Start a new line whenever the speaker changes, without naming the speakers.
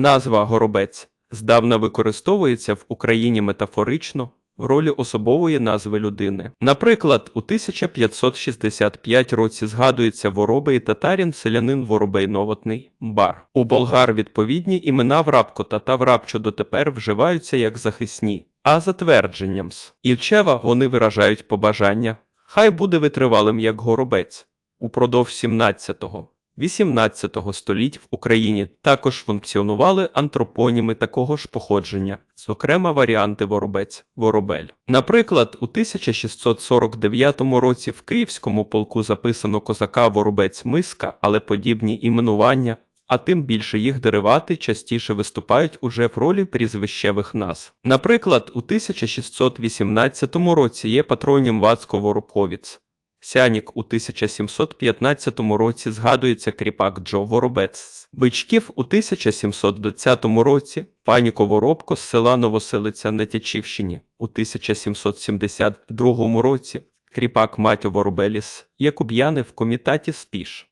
Назва горобець здавна використовується в Україні метафорично в ролі особової назви людини. Наприклад, у 1565 році згадується воробей татарин селянин Воробей Новотний бар. У болгар відповідні імена Врабко та Врабчо дотепер вживаються як захисні, а затвердженням з Ільчева вони виражають побажання. Хай буде витривалим як горобець. Упродовж 17-го 18 століть в Україні також функціонували антропоніми такого ж походження, зокрема варіанти воробець, воробель. Наприклад, у 1649 році в Київському полку записано козака воробець миска, але подібні іменування, а тим більше їх деривати частіше виступають уже в ролі прізвищевих назв. Наприклад, у 1618 році є патронім Вацко Воробковіц. Сянік у 1715 році згадується кріпак Джо Воробець. Бичків у 1720 році паніко Воробко з села Новоселиця на Тячівщині. У 1772 році кріпак Матьо Воробеліс Якуб'яни в комітаті Спіш.